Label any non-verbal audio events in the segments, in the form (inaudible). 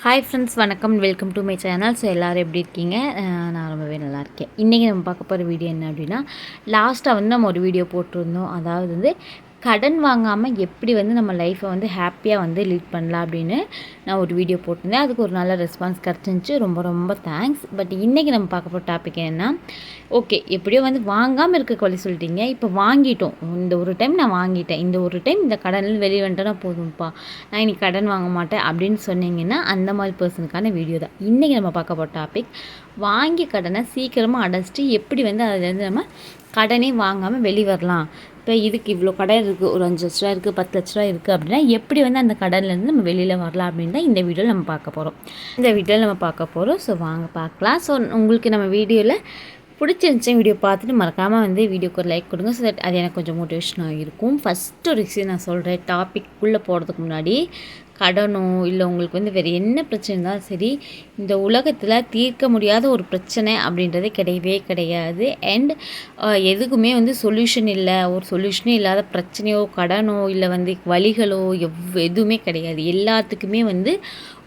Hi friends வணக்கம். Welcome to my channel so எல்லோரும் எப்படி இருக்கீங்க? நான் ரொம்பவே நல்லா இருக்கேன். இன்றைக்கி நம்ம பார்க்க போகிற வீடியோ என்ன அப்படின்னா லாஸ்ட்டாக வந்து நம்ம ஒரு வீடியோ போட்டிருந்தோம். அதாவது வந்து கடன் வாங்காமல் எப்படி வந்து நம்ம லைஃப்பை வந்து ஹாப்பியாக வந்து லீட் பண்ணலாம் அப்படின்னு நான் ஒரு வீடியோ போட்டிருந்தேன். அதுக்கு ஒரு நல்ல ரெஸ்பான்ஸ் கிடச்சிருந்துச்சு. ரொம்ப ரொம்ப தேங்க்ஸ் பட் இன்றைக்கி நம்ம பார்க்க போகிற டாபிக் என்னென்னா ஓகே எப்படியோ வந்து வாங்காமல் இருக்க கொலை சொல்லிட்டீங்க. இப்போ வாங்கிட்டோம். இந்த ஒரு டைம் நான் வாங்கிட்டேன். இந்த ஒரு டைம் இந்த கடனில் வெளியே வந்துட்டேன்னா போதும்ப்பா நான் இன்னைக்கு கடன் வாங்க மாட்டேன் அப்படின்னு சொன்னீங்கன்னா அந்த மாதிரி பர்சனுக்கான வீடியோ தான். இன்றைக்கி நம்ம பார்க்க போகிற டாபிக் வாங்கி கடனை சீக்கிரமாக அடைச்சிட்டு எப்படி வந்து அதுலேருந்து நம்ம கடனே வாங்காமல் வெளியே வரலாம். இப்போ இதுக்கு இவ்வளோ கடன் இருக்குது ஒரு அஞ்சு லட்ச ரூபா இருக்குது பத்து லட்ச ரூபா இருக்குது அப்படின்னா எப்படி வந்து அந்த கடன்லேருந்து நம்ம வெளியில் வரலாம் அப்படின்னு தான் இந்த வீடியோவில் நம்ம பார்க்க போகிறோம் இந்த வீடியோவில் நம்ம பார்க்க போகிறோம் ஸோ வாங்க பார்க்கலாம். ஸோ உங்களுக்கு நம்ம வீடியோவில் பிடிச்சிருந்துச்சு வீடியோ பார்த்துட்டு மறக்காமல் வந்து வீடியோக்கு ஒரு லைக் கொடுங்க. ஸோ தட் அது எனக்கு கொஞ்சம் மோட்டிவேஷனாக இருக்கும். ஃபஸ்ட்டு ஒரு விஷயம் நான் சொல்கிறேன் டாபிக்குள்ளே போகிறதுக்கு முன்னாடி கடனோ இல்லை உங்களுக்கு வந்து வேறு என்ன பிரச்சனை இருந்தாலும் சரி இந்த உலகத்தில் தீர்க்க முடியாத ஒரு பிரச்சனை அப்படின்றதே கிடையவே கிடையாது. அண்ட் எதுக்குமே வந்து சொல்யூஷன் இல்லை. ஒரு சொல்யூஷனே இல்லாத பிரச்சனையோ கடனோ இல்லை வந்து வழிகளோ எவ் எதுவுமே கிடையாது. எல்லாத்துக்குமே வந்து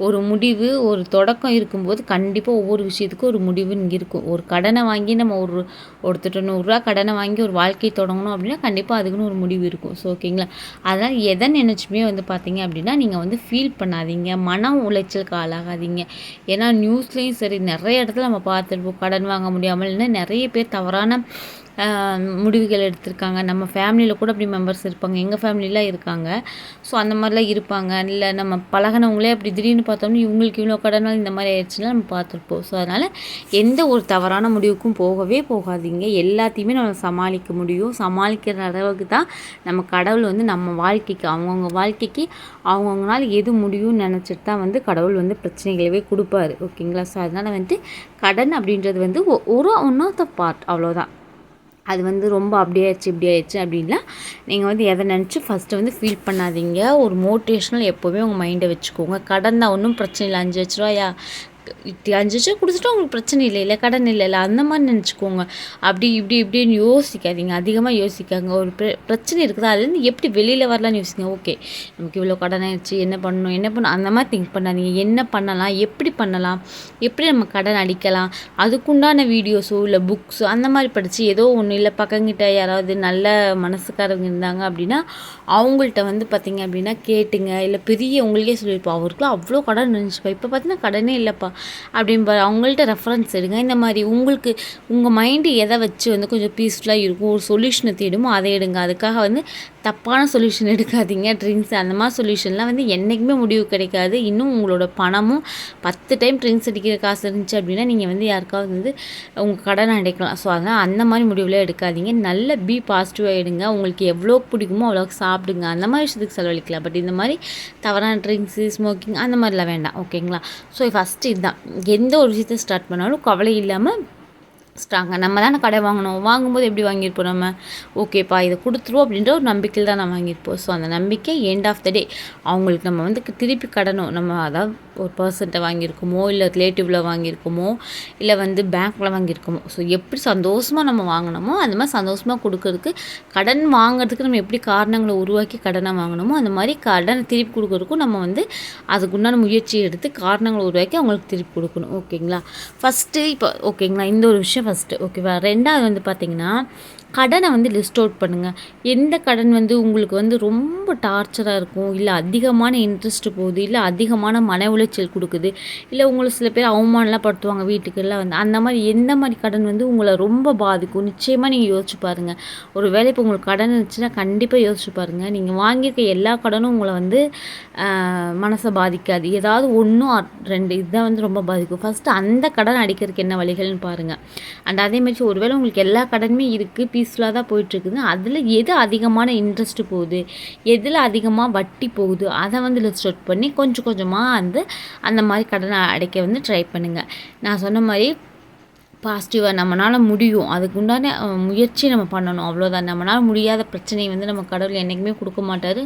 ஒரு முடிவு ஒரு தொடக்கம் இருக்கும்போது கண்டிப்பாக ஒவ்வொரு விஷயத்துக்கும் ஒரு முடிவுன்னு இருக்கும். ஒரு கடனை வாங்கி நம்ம ஒரு ஒருத்தர் நூறுரூவா கடனை வாங்கி ஒரு வாழ்க்கை தொடங்கணும் அப்படின்னா கண்டிப்பாக அதுக்குன்னு ஒரு முடிவு இருக்கும். ஸோ ஓகேங்களா அதனால் எதை நினச்சுமே வந்து பார்த்தீங்க அப்படின்னா நீங்கள் வந்து ஃபீல் பண்ணாதீங்க. மன உளைச்சலுக்கு ஆளாகாதீங்க. ஏன்னா நியூஸ்லேயும் சரி நிறைய இடத்துல நம்ம பார்த்துருப்போம். கடன் வாங்க முடியாமல் இல்லைன்னா நிறைய பேர் தவறான முடிவுகள் எடுத்திருக்காங்க. நம்ம ஃபேமிலியில் கூட அப்படி மெம்பர்ஸ் இருப்பாங்க. எங்கள் ஃபேமிலிலாம் இருக்காங்க. ஸோ அந்த மாதிரிலாம் இருப்பாங்க. இல்லை நம்ம பழகினவங்களே அப்படி திடீர்னு பார்த்தோம்னா இவங்களுக்கு இவ்வளோ கடனால் இந்த மாதிரி ஆயிடுச்சுன்னா நம்ம பார்த்துருப்போம். ஸோ அதனால் எந்த ஒரு தவறான முடிவுக்கும் போகவே போகாதீங்க. எல்லாத்தையுமே நம்ம சமாளிக்க முடியும். சமாளிக்கிற அளவுக்கு தான் நம்ம கடவுள் வந்து நம்ம வாழ்க்கைக்கு அவங்கவுங்க வாழ்க்கைக்கு அவங்கவுங்களால எது முடியும்னு நினச்சிட்டு தான் வந்து கடவுள் வந்து பிரச்சனைகளவே கொடுப்பாரு. ஓகேங்களா ஸோ அதனால் வந்துட்டு கடன் அப்படின்றது வந்து ஒ- ஒரு ஒன் ஆஃப் த பார்ட் அவ்வளோதான் அது வந்து ரொம்ப அப்படி ஆயிடுச்சு இப்படி ஆயிடுச்சு அப்படின்னா நீங்கள் வந்து எதை நினச்சி ஃபஸ்ட்டு வந்து ஃபீல் பண்ணாதீங்க. ஒரு மோட்டிவேஷனல் எப்போவுமே உங்கள் மைண்டை வச்சுக்கோங்க. கடன் தான் ஒன்றும் பிரச்சனை இல்லை. அஞ்சு லட்ச ரூபாயா? அஞ்சு லட்சம் கொடுத்துட்டு உங்களுக்கு பிரச்சனை இல்லை இல்லை கடன் இல்லை இல்லை அந்த மாதிரி நினச்சிக்கோங்க. அப்படி இப்படி இப்படின்னு யோசிக்காதீங்க. அதிகமாக யோசிக்காங்க ஒரு பிர பிரச்சனை இருக்குதா? அதுலேருந்து எப்படி வெளியில் வரலாம்னு யோசிங்க. ஓகே நமக்கு இவ்வளோ கடன் ஆயிடுச்சு என்ன பண்ணணும் என்ன பண்ணணும் அந்த மாதிரி திங்க் பண்ணாதீங்க. என்ன பண்ணலாம் எப்படி பண்ணலாம் எப்படி நம்ம கடன் அடிக்கலாம் அதுக்குண்டான வீடியோஸோ இல்லை புக்ஸோ அந்த மாதிரி படித்து ஏதோ ஒன்று இல்லை பக்கங்கிட்ட யாராவது நல்ல மனசுக்காரங்க இருந்தாங்க அப்படின்னா அவங்கள்ட்ட வந்து பார்த்தீங்க அப்படின்னா கேட்டுங்க. இல்லை பெரிய உங்களுக்கே சொல்லியிருப்போம். அவருக்குலாம் அவ்வளோ கடன் இருந்துச்சுப்பா. இப்போ பார்த்தீங்கன்னா கடனே இல்லைப்பா. அப்படின்பா அவங்கள்ட்ட ரெஃபரன்ஸ் எடுங்க. இந்த மாதிரி உங்களுக்கு உங்கள் மைண்டு எதை வச்சு வந்து கொஞ்சம் பீஸ்ஃபுல்லாக இருக்கும் ஒரு சொல்யூஷனை தேடுமோ அதை எடுங்க. அதுக்காக வந்து தப்பான சொல்யூஷன் எடுக்காதீங்க ட்ரிங்க்ஸ் அந்த மாதிரி சொல்யூஷன்லாம் வந்து என்றைக்குமே முடிவு கிடைக்காது. இன்னும் உங்களோட பணமும் பத்து டைம் ட்ரிங்க்ஸ் அடிக்கிற காசு இருந்துச்சு அப்படின்னா நீங்கள் வந்து யாருக்காவது வந்து உங்கள் கடனை அடைக்கலாம். ஸோ அதனால் அந்த மாதிரி முடிவுலாம் எடுக்காதீங்க. நல்ல பி பாசிட்டிவாக எடுங்க. உங்களுக்கு எவ்வளோ பிடிக்குமோ அவ்வளோக்கு சாப்பிடுங்க. அந்த மாதிரி விஷயத்துக்கு செலவழிக்கலாம். பட் இந்த மாதிரி தவறான ட்ரிங்க்ஸு ஸ்மோக்கிங் அந்த மாதிரிலாம் வேண்டாம். ஓகேங்களா ஸோ ஃபஸ்ட்டு இதுதான். எந்த ஒரு விஷயத்தை ஸ்டார்ட் பண்ணாலும் கவலை இல்லாமல் ஸ்ட்ராங்காக நம்ம தானே கடை வாங்கினோம் வாங்கும்போது எப்படி வாங்கியிருப்போம் நம்ம? ஓகேப்பா இதை கொடுத்துருவோம் அப்படின்ற ஒரு நம்பிக்கையில் தான் நம்ம வாங்கியிருப்போம். ஸோ அந்த நம்பிக்கை எண்ட் ஆஃப் த டே அவங்களுக்கு நம்ம வந்து திருப்பி கடனும். நம்ம அதாவது ஒரு பர்சன்ட்டை வாங்கியிருக்கோமோ இல்லை ரிலேட்டிவில் வாங்கியிருக்கோமோ இல்லை வந்து பேங்க்கில் வாங்கியிருக்கோமோ. ஸோ எப்படி சந்தோஷமாக நம்ம வாங்கினோமோ அந்த மாதிரி சந்தோஷமாக கொடுக்கறதுக்கு கடன் வாங்குறதுக்கு நம்ம எப்படி காரணங்களை உருவாக்கி கடனை வாங்கினோமோ அந்த மாதிரி கடனை திருப்பி கொடுக்கறதுக்கும் நம்ம வந்து அதுக்குண்டான முயற்சி எடுத்து காரணங்களை உருவாக்கி அவங்களுக்கு திருப்பி கொடுக்கணும். ஓகேங்களா? ஃபஸ்ட்டு இப்போ ஓகேங்களா? இந்த ஒரு விஷயம் ஃபஸ்ட்டு ஓகேவா ரெண்டாவது வந்து பார்த்தீங்கன்னா கடனை வந்து லிஸ்ட் அவுட் பண்ணுங்கள் எந்த கடன் வந்து உங்களுக்கு வந்து ரொம்ப டார்ச்சராக இருக்கும் இல்லை அதிகமான இன்ட்ரெஸ்ட் போகுது இல்லை அதிகமான மன உளைச்சல் கொடுக்குது இல்லை உங்களை சில பேர் அவமானலாம் படுத்துவாங்க வீட்டுக்கெல்லாம் வந்து அந்த மாதிரி எந்த மாதிரி கடன் வந்து உங்களை ரொம்ப பாதிக்கும்? நிச்சயமாக நீங்கள் யோசிச்சு பாருங்கள் ஒரு வேளை இப்போ உங்களுக்கு கடன் இருந்துச்சுன்னா கண்டிப்பாக யோசிச்சு பாருங்கள் நீங்கள் வாங்கியிருக்க எல்லா கடனும் உங்களை வந்து மனசை பாதிக்காது. ஏதாவது ஒன்றும் ரெண்டு இதுதான் வந்து ரொம்ப பாதிக்கும். ஃபஸ்ட்டு அந்த கடன் அடிக்கிறதுக்கு என்ன வழிகள்னு பாருங்கள் அண்ட் அதே மாதிரி ஒருவேளை உங்களுக்கு எல்லா கடனுமே இருக்குது பீஸ் பீஸ்ஃபுல்லாக தான் போயிட்டுருக்குது. அதில் எது அதிகமான இன்ட்ரெஸ்ட் போகுது? எதில் அதிகமாக வட்டி போகுது? அதை வந்து லிஸ்ட் அவுட் பண்ணி கொஞ்சம் கொஞ்சமாக வந்து அந்த மாதிரி கடனை அடைக்க வந்து ட்ரை பண்ணுங்கள் நான் சொன்ன மாதிரி பாசிட்டிவாக நம்மளால் முடியும். அதுக்கு உண்டான முயற்சி நம்ம பண்ணணும். அவ்வளோதான் நம்மளால் முடியாத பிரச்சனையை வந்து நம்ம கடவுள் என்றைக்குமே கொடுக்க மாட்டார்.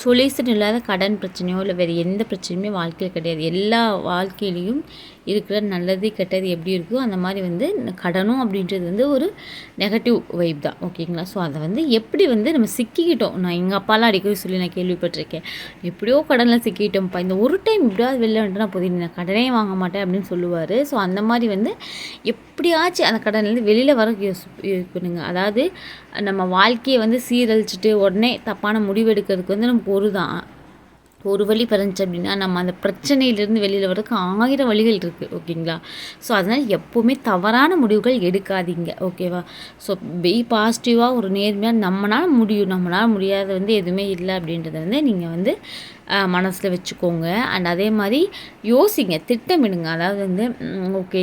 சொல்யூஷன் இல்லாத கடன் பிரச்சனையோ இல்லை வேறு எந்த பிரச்சனையுமே வாழ்க்கையில் கிடையாது. எல்லா வாழ்க்கையிலையும் இருக்கிற நல்லது கெட்டது எப்படி இருக்கோ அந்த மாதிரி வந்து கடனும் அப்படின்றது வந்து ஒரு நெகட்டிவ் வைப் தான். ஓகேங்களா ஸோ அதை வந்து எப்படி வந்து நம்ம சிக்கிக்கிட்டோம்? நான் எங்கள் அப்பாலாம் அடிக்கடி சொல்லி நான் கேள்விப்பட்டிருக்கேன். எப்படியோ கடனில் சிக்கிட்டோம்ப்பா. இந்த ஒரு டைம் எப்படியாவது வெளில வந்துட்டு நான் போதும். நான் கடனே வாங்க மாட்டேன் அப்படின்னு சொல்லுவார். ஸோ அந்த மாதிரி வந்து எப்படியாச்சும் அந்த கடன்லேருந்து வெளியில் வர இருக்கணுங்க அதாவது நம்ம வாழ்க்கையை வந்து சீரழிச்சிட்டு உடனே தப்பான முடிவு எடுக்கிறதுக்கு வந்து நம்ம ஒரு தான் ஒரு வழி பிறந்துச்சு அப்படின்னா நம்ம அந்த பிரச்சனையிலேருந்து வெளியில் வரதுக்கு ஆயிரம் வழிகள் இருக்குது ஓகேங்களா? ஸோ அதனால் எப்போவுமே தவறான முடிவுகள் எடுக்காதீங்க ஓகேவா? ஸோ பி பாசிட்டிவாக ஒரு நேர்மையாக நம்மளால் முடியும் நம்மளால் முடியாத வந்து எதுவுமே இல்லை அப்படின்றத வந்து நீங்கள் வந்து மனசில் வச்சுக்கோங்க. அண்ட் அதே மாதிரி யோசிங்க திட்டமிடுங்க. அதாவது வந்து ஓகே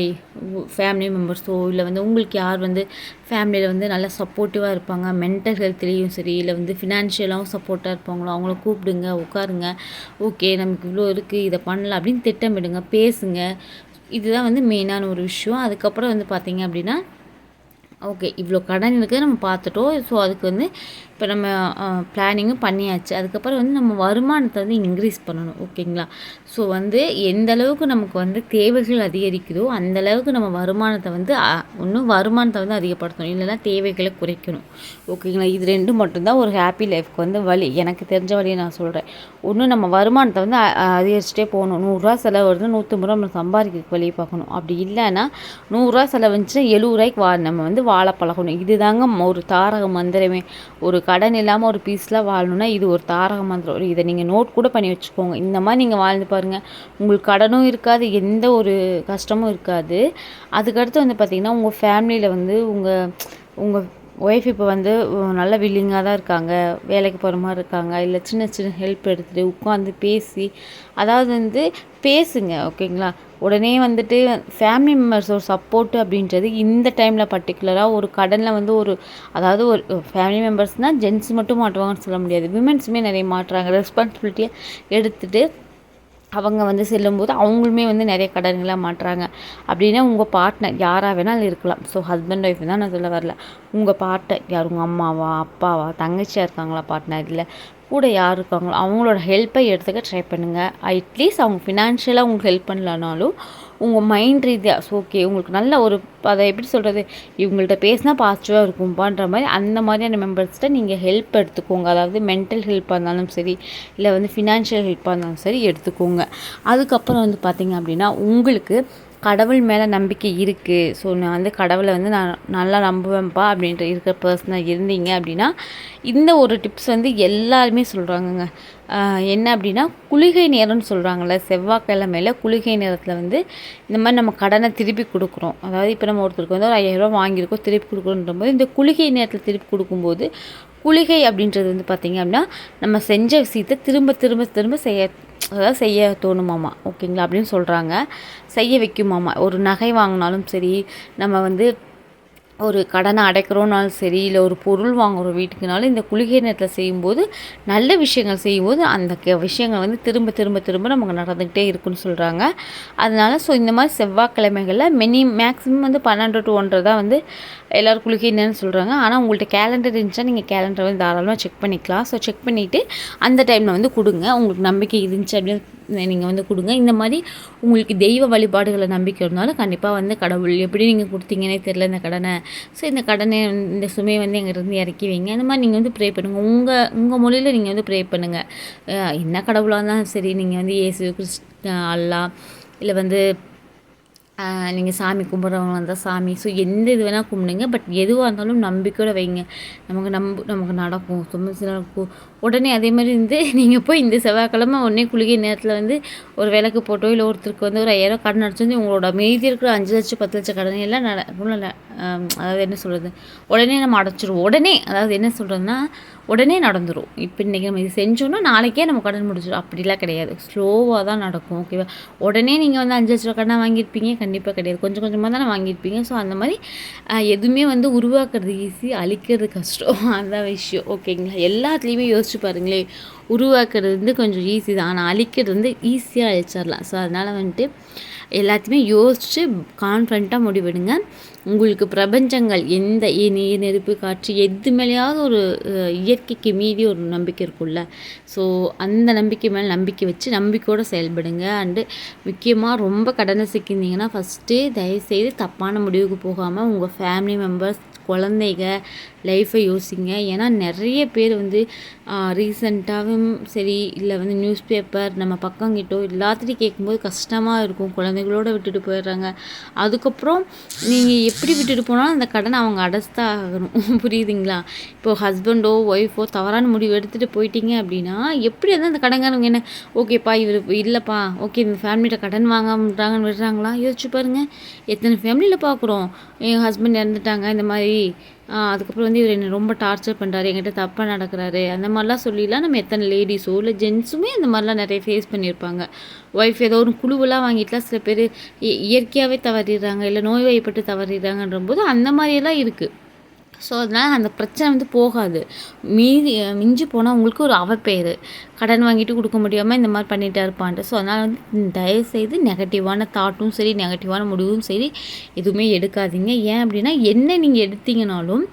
ஃபேமிலி மெம்பர்ஸோ இல்லை வந்து உங்களுக்கு யார் வந்து ஃபேமிலியில் வந்து நல்லா சப்போர்ட்டிவாக இருப்பாங்க மென்டல் ஹெல்த்லேயும் சரி இல்லை வந்து ஃபினான்ஷியலாகவும் சப்போர்ட்டாக இருப்பாங்களோ அவங்கள கூப்பிடுங்க உட்காருங்க. ஓகே நமக்கு இவ்வளோ இருக்குது இதை பண்ணலாம் அப்படின்னு திட்டமிடுங்க பேசுங்க. இதுதான் வந்து மெயினான ஒரு விஷயம். அதுக்கப்புறம் வந்து பார்த்திங்க அப்படின்னா ஓகே இவ்வளோ கடன் இருக்குது நம்ம பார்த்துட்டோம். ஸோ அதுக்கு வந்து இப்போ நம்ம பிளானிங்கும் பண்ணியாச்சு. அதுக்கப்புறம் வந்து நம்ம வருமானத்தை வந்து இன்க்ரீஸ் பண்ணணும். ஓகேங்களா? ஸோ வந்து எந்த அளவுக்கு நமக்கு வந்து தேவைகள் அதிகரிக்குதோ அந்த அளவுக்கு நம்ம வருமானத்தை வந்து ஒன்றும் வருமானத்தை வந்து அதிகப்படுத்தணும். இல்லைன்னா தேவைகளை குறைக்கணும். ஓகேங்களா? இது ரெண்டும் மட்டும்தான் ஒரு ஹாப்பி லைஃப்க்கு வந்து வழி. எனக்கு தெரிஞ்ச வழியை நான் சொல்கிறேன் ஒன்று நம்ம வருமானத்தை வந்து அதிகரிச்சுட்டே போகணும். நூறுரூவா செலவு வருது நூற்றம்பது ரூபா நம்ம சம்பாதிக்கிறதுக்கு வழியை பார்க்கணும். அப்படி இல்லைன்னா நூறுரூவா செலவுச்சுன்னா எழுபது ரூபாய்க்கு வா நம்ம வந்து வாழ பழகணும். இதுதாங்க ஒரு தாரக மந்திரமே. ஒரு கடன் இல்லாமல் ஒரு பீஸில் வாழணுன்னா இது ஒரு தாரக மந்திரம். இதை நீங்கள் நோட் கூட பண்ணி வச்சுக்கோங்க. இந்த மாதிரி நீங்கள் வாழ்ந்து பாருங்கள் உங்களுக்கு கடனும் இருக்காது எந்த ஒரு கஷ்டமும் இருக்காது. அதுக்கடுத்து வந்து பார்த்திங்கன்னா உங்கள் ஃபேமிலியில் வந்து உங்கள் உங்கள் ஒய்ஃப் இப்போ வந்து நல்ல வில்லிங்காக தான் இருக்காங்க. வேலைக்கு போகிற மாதிரி இருக்காங்க. இல்லை சின்ன சின்ன ஹெல்ப் எடுத்துகிட்டு உட்காந்து பேசி அதாவது வந்து பேசுங்க ஓகேங்களா உடனே வந்துட்டு ஃபேமிலி மெம்பர்ஸோட சப்போர்ட்டு அப்படின்றது இந்த டைமில் பர்டிகுலராக ஒரு கடனில் வந்து ஒரு அதாவது ஒரு ஃபேமிலி மெம்பர்ஸ்னால் ஜென்ஸ் மட்டும் மாட்டுவாங்கன்னு சொல்ல முடியாது. விமென்ஸுமே நிறைய மாட்டுறாங்க. ரெஸ்பான்சிபிலிட்டியை எடுத்துகிட்டு அவங்க வந்து செல்லும்போது அவங்களுமே வந்து நிறைய கடன்களை மாட்டுறாங்க. அப்படின்னா உங்கள் பார்ட்னர் யாராக வேணாலும் இருக்கலாம். ஸோ ஹஸ்பண்ட் ஒய்ஃப் தான் நான் சொல்ல வரல. உங்கள் பார்ட்னர் யார்? உங்கள் அம்மாவா அப்பாவா தங்கச்சியாக இருக்காங்களா பார்ட்னர் இல்லை கூட யார் இருக்காங்களோ அவங்களோட ஹெல்ப்பை எடுத்துக்க ட்ரை பண்ணுங்கள் அட்லீஸ்ட் அவங்க ஃபினான்ஷியலாக உங்களுக்கு ஹெல்ப் பண்ணலனாலும் உங்கள் மைண்ட் ரீதியாக ஸோ ஓகே உங்களுக்கு நல்ல ஒரு அதை எப்படி சொல்கிறது இவங்கள்ட்ட பேசினா பாசிட்டிவாக இருக்கும்பான்ற மாதிரி அந்த மாதிரியான மெம்பர்ஸ்கிட்ட நீங்கள் ஹெல்ப் எடுத்துக்கோங்க. அதாவது மென்டல் ஹெல்ப்பாக இருந்தாலும் சரி இல்லை வந்து ஃபினான்ஷியல் ஹெல்ப்பாக இருந்தாலும் சரி எடுத்துக்கோங்க. அதுக்கப்புறம் வந்து பார்த்திங்க அப்படின்னா உங்களுக்கு கடவுள் மேலே நம்பிக்கை இருக்குது ஸோ நான் வந்து கடவுளை வந்து நான் நல்லா நம்புவேன்ப்பா அப்படின்ற இருக்கிற பர்சனாக இருந்தீங்க அப்படின்னா இந்த ஒரு டிப்ஸ் வந்து எல்லாருமே சொல்கிறாங்கங்க என்ன அப்படின்னா குளிகை நேரம்னு சொல்கிறாங்கள்ல செவ்வாய்க்கிழமையில் குளிகை நேரத்தில் வந்து இந்த மாதிரி நம்ம கடனை திருப்பி கொடுக்குறோம். அதாவது இப்போ நம்ம ஒருத்தருக்கு வந்து ஒரு ஐயாயிரரூவா வாங்கியிருக்கோம் திருப்பி கொடுக்குறோன்ற போது இந்த குளிகை நேரத்தில் திருப்பி கொடுக்கும்போது குளிகை அப்படின்றது வந்து பார்த்திங்க அப்படின்னா நம்ம செஞ்ச விஷயத்தை திரும்ப திரும்ப திரும்ப செய்ய அதாவது செய்ய தோணுமாமா ஓகேங்களா அப்படின்னு சொல்கிறாங்க செய்ய வைக்குமாமா. ஒரு நகை வாங்கினாலும் சரி நம்ம வந்து ஒரு கடனை அடைக்கிறோனாலும் சரி இல்லை ஒரு பொருள் வாங்குகிறோம் வீட்டுக்குனாலும் இந்த குளிகை நேரத்தில் செய்யும்போது நல்ல விஷயங்கள் செய்யும்போது அந்த விஷயங்கள் வந்து திரும்ப திரும்ப திரும்ப நமக்கு நடந்துக்கிட்டே இருக்குன்னு சொல்கிறாங்க அதனால் ஸோ இந்த மாதிரி செவ்வாய்க்கிழமைகளில் மினி மேக்ஸிமம் வந்து பன்னெண்டு டு ஒன்றரை தான் வந்து எல்லோரும் குளிக்கிறேன்னு என்னன்னு சொல்கிறாங்க ஆனால் உங்கள்கிட்ட கேலண்டர் இருந்துச்சா நீங்கள் கேலண்டரை வந்து தாராளமாக செக் பண்ணிக்கலாம். ஸோ செக் பண்ணிவிட்டு அந்த டைமில் வந்து கொடுங்க. உங்களுக்கு நம்பிக்கை இருந்துச்சு அப்படின்னு நீங்கள் வந்து கொடுங்க. இந்த மாதிரி உங்களுக்கு தெய்வ வழிபாடுகளை நம்பிக்கை இருந்தாலும் கண்டிப்பாக வந்து கடவுள் எப்படி நீங்கள் கொடுத்தீங்கன்னே தெரில இந்த கடனை. ஸோ இந்த கடனை இந்த சுமையை வந்து எங்கேருந்து இறக்கி வைங்க. அந்த மாதிரி நீங்கள் வந்து ப்ரே பண்ணுங்கள் உங்கள் உங்கள் மொழியில் நீங்கள் வந்து ப்ரே பண்ணுங்கள் என்ன கடவுளாக இருந்தாலும் சரி நீங்கள் வந்து இயேசு கிறிஸ்ட் அல்லா இல்லை வந்து நீங்கள் சாமி கும்பிட்றவங்க இருந்தால் சாமி. ஸோ எந்த இது வேணால் கும்பிடுங்க. பட் எதுவாக இருந்தாலும் நம்பிக்கையோட வைங்க. நமக்கு நம்ப நமக்கு நடக்கும். ரொம்ப நடக்கும் உடனே அதே மாதிரி வந்து (laughs) நீங்கள் போய் இந்த செவ்வாய்க்கிழமை உடனே குளிகை நேரத்தில் வந்து ஒரு விளக்கு போட்டோ இல்லை ஒருத்தருக்கு வந்து ஒரு ஐயாயிரம் கடன் அடிச்சு வந்து உங்களோட மீதி இருக்கிற அஞ்சு லட்சம் பத்து லட்சம் கடன் எல்லாம் நட அதாவது என்ன சொல்கிறது உடனே நம்ம அடைச்சிருவோம் உடனே அதாவது என்ன சொல்கிறதுனா உடனே நடந்துடும் இப்போ இன்றைக்கி நம்ம இது செஞ்சோன்னா நாளைக்கே நம்ம கடன் முடிச்சிடும் அப்படிலாம் கிடையாது. ஸ்லோவாக தான் நடக்கும் ஓகேவா உடனே நீங்கள் வந்து அஞ்சு லட்ச ரூபா கடன் வாங்கியிருப்பீங்க. கண்டிப்பாக கிடையாது. கொஞ்சம் கொஞ்சமாக தானே வாங்கியிருப்பீங்க. ஸோ அந்த மாதிரி எதுவுமே வந்து உருவாக்குறது ஈஸி அழிக்கிறது கஷ்டம். (laughs) அந்த விஷயம். ஓகேங்களா எல்லாத்துலேயுமே யோசிச்சு பாருங்களே உருவாக்குறது வந்து கொஞ்சம் ஈஸி தான். ஆனால் அழிக்கிறது வந்து ஈஸியாக அழிச்சிடலாம். ஸோ அதனால் வந்துட்டு எல்லாத்தையுமே யோசித்து கான்ஃபிடண்ட்டாக முடிவெடுங்க. உங்களுக்கு பிரபஞ்சங்கள் எந்த நீர் நெருப்பு காற்று எது மேலேயாவது ஒரு இயற்கைக்கு மீறி ஒரு நம்பிக்கை இருக்கும்ல. ஸோ அந்த நம்பிக்கை மேலே நம்பிக்கை வச்சு நம்பிக்கையோடு செயல்படுங்க. அண்டு முக்கியமாக ரொம்ப கடனை சிக்கியிருந்தீங்கன்னா ஃபஸ்ட்டு தயவுசெய்து தப்பான முடிவுக்கு போகாமல் உங்கள் ஃபேமிலி மெம்பர்ஸ் குழந்தைங்க லைஃப்பை யோசிங்க. ஏன்னா நிறைய பேர் வந்து ரீசண்டாகவும் சரி இல்லை வந்து நியூஸ் பேப்பர் நம்ம பக்கங்கிட்டோ எல்லாத்துட்டையும் கேட்கும்போது கஷ்டமாக இருக்கும். குழந்தைகளோட விட்டுட்டு போயிடுறாங்க. அதுக்கப்புறம் நீங்கள் எப்படி விட்டுட்டு போனாலும் அந்த கடனை அவங்க அடைச்தான் ஆகணும். (laughs) புரியுதுங்களா? இப்போ ஹஸ்பண்டோ ஒய்ஃபோ தவறான முடிவு எடுத்துகிட்டு போயிட்டீங்க அப்படின்னா எப்படி வந்து அந்த கடன்காரவங்க என்ன ஓகேப்பா இவர் இல்லைப்பா ஓகே இந்த ஃபேமிலியில் கடன் வாங்காமட்டாங்கன்னு விடுறாங்களா? யோசிச்சு பாருங்கள் எத்தனை ஃபேமிலியில் பார்க்குறோம் என் ஹஸ்பண்ட் இறந்துட்டாங்க இந்த மாதிரி அதுக்கப்புறம் வந்து இவர் என்னை ரொம்ப டார்ச்சர் பண்ணுறாரு என்கிட்ட தப்பாக நடக்கிறாரு அந்த மாதிரிலாம் சொல்லிலாம் நம்ம எத்தனை லேடிஸோ இல்லை ஜென்ஸுமே இந்த மாதிரிலாம் நிறைய ஃபேஸ் பண்ணியிருப்பாங்க. ஒய்ஃப் ஏதோ ஒரு குழுவெல்லாம் வாங்கிட்டுலாம் சில பேர் இயற்கையாகவே தவறிடுறாங்க இல்லை நோய்வாய்ப்பட்டு தவறிடுறாங்கன்ற போது அந்த மாதிரியெல்லாம் இருக்குது ஸோ அதனால் அந்த பிரச்சனை வந்து போகாது. மீதி மிஞ்சி போனால் உங்களுக்கு ஒரு அவப்பேர் கடன் வாங்கிட்டு கொடுக்க முடியாமல் இந்த மாதிரி பண்ணிகிட்டே இருப்பான்ட்டு. ஸோ அதனால் வந்து தயவுசெய்து நெகட்டிவான தாட்டும் சரி நெகட்டிவான முடிவும் சரி எதுவுமே எடுக்காதீங்க. ஏன் அப்படின்னா என்ன நீங்கள் எடுத்தீங்கனாலும்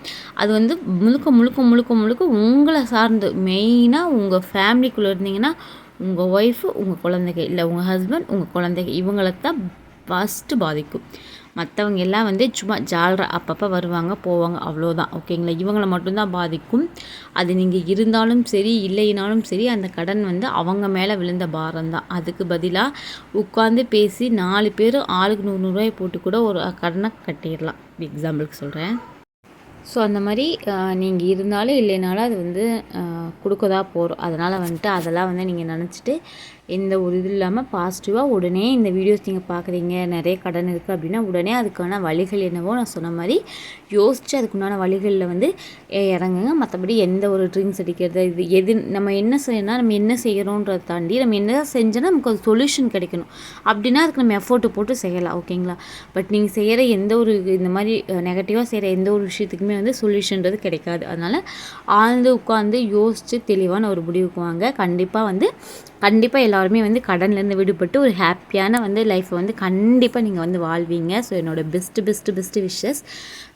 அது வந்து முழுக்க முழுக்க முழுக்க முழுக்க உங்களை சார்ந்து. மெயினாக உங்கள் ஃபேமிலிக்குள்ளே இருந்தீங்கன்னா உங்கள் ஒய்ஃபு உங்கள் குழந்தைங்க இல்லை உங்கள் ஹஸ்பண்ட் உங்கள் குழந்தைங்க இவங்களை தான் ஃபஸ்ட்டு பாதிக்கும். மற்றவங்க எல்லாம் வந்து சும்மா ஜாலரா அப்பப்போ வருவாங்க போவாங்க அவ்வளோதான் ஓகேங்களா இவங்களை மட்டும்தான் பாதிக்கும். அது நீங்கள் இருந்தாலும் சரி இல்லைனாலும் சரி அந்த கடன் வந்து அவங்க மேலே விழுந்த பாரம் தான். அதுக்கு பதிலாக உட்காந்து பேசி நாலு பேர் ஆளுக்கு நூறுநூறுவாய் போட்டு கூட ஒரு கடனை கட்டிடலாம். எக்ஸாம்பிளுக்கு சொல்கிறேன் ஸோ அந்த மாதிரி நீங்கள் இருந்தாலும் இல்லைனாலும் அது வந்து கொடுக்க தான் போகிறோம் அதனால் வந்துட்டு அதெல்லாம் வந்து நீங்கள் நினச்சிட்டு எந்த ஒரு இது இல்லாமல் பாசிட்டிவாக உடனே இந்த வீடியோஸ் நீங்கள் பார்க்குறீங்க நிறைய கடன் இருக்குது அப்படின்னா உடனே அதுக்கான வழிகள் என்னவோ நான் சொன்ன மாதிரி யோசித்து அதுக்குண்டான வழிகளில் வந்து இறங்குங்க. மற்றபடி எந்த ஒரு ட்ரிங்க்ஸ் அடிக்கிறது இது எது நம்ம என்ன செய்யணும் நம்ம என்ன செய்கிறோன்றதை தாண்டி நம்ம என்ன செஞ்சோன்னா நமக்கு ஒரு சொல்யூஷன் கிடைக்கணும். அப்படின்னா அதுக்கு நம்ம எஃபோர்ட்டு போட்டு செய்யலாம் ஓகேங்களா பட் நீங்கள் செய்கிற எந்த ஒரு இந்த மாதிரி நெகட்டிவாக செய்கிற எந்த ஒரு விஷயத்துக்குமே வந்து சொல்யூஷன்றது கிடைக்காது. அதனால் ஆழ்ந்து உட்காந்து யோசித்து தெளிவான ஒரு முடிவுக்கு வாங்க. கண்டிப்பாக வந்து கண்டிப்பாக எல்லாருமே வந்து கடன்லேருந்து விடுபட்டு ஒரு ஹாப்பியான வந்து லைஃப்பை வந்து கண்டிப்பாக நீங்கள் வந்து வாழ்வீங்க. ஸோ என்னோடய best best best wishes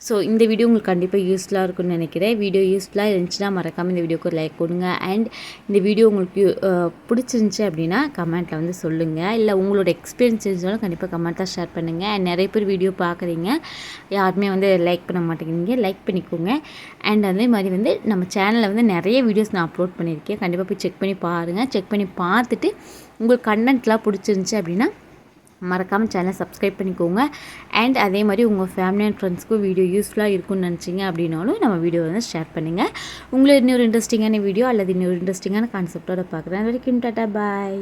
so இந்த வீடியோ உங்களுக்கு கண்டிப்பாக யூஸ்ஃபுல்லாக இருக்கும்னு நினைக்கிறேன். வீடியோ யூஸ்ஃபுல்லாக இருந்துச்சுன்னா மறக்காமல் இந்த வீடியோக்கு ஒரு லைக் கொடுங்க. அண்ட் இந்த வீடியோ உங்களுக்கு பிடிச்சிருந்துச்சி அப்படின்னா கமெண்ட்டில் வந்து சொல்லுங்கள் இல்லை உங்களோட எக்ஸ்பீரியன்ஸ் இருந்தாலும் கண்டிப்பாக கமெண்ட்டாக ஷேர் பண்ணுங்கள் அண்ட் நிறைய பேர் வீடியோ பார்க்குறீங்க. யாருமே வந்து லைக் பண்ண மாட்டேங்கிறீங்க. லைக் பண்ணிக்கோங்க. அண்ட் அதே மாதிரி வந்து நம்ம சேனலில் வந்து நிறைய வீடியோஸ் நான் அப்லோட் பண்ணியிருக்கேன். கண்டிப்பாக போய் செக் பண்ணி பாருங்கள் செக் பண்ணி பார்த்துட்டு உங்களுக்கு கண்டென்ட்லாம் பிடிச்சிருந்துச்சி அப்படின்னா மறக்காமல் சேனல் சப்ஸ்கிரைப் பண்ணிக்கோங்க. அண்ட் அதே மாதிரி உங்கள் ஃபேமிலி அண்ட் ஃப்ரெண்ட்ஸ்க்கும் வீடியோ யூஸ்ஃபுல்லாக இருக்கும்னு நினச்சிங்க அப்படின்னாலும் நம்ம வீடியோ வந்து ஷேர் பண்ணுங்கள் உங்களை இன்னொரு இன்ட்ரெஸ்டிங்கான வீடியோ அல்லது இன்னொரு இன்ட்ரெஸ்டிங்கான கான்செப்டோட பார்க்குறேன். வரைக்கும் டாட்டா பாய்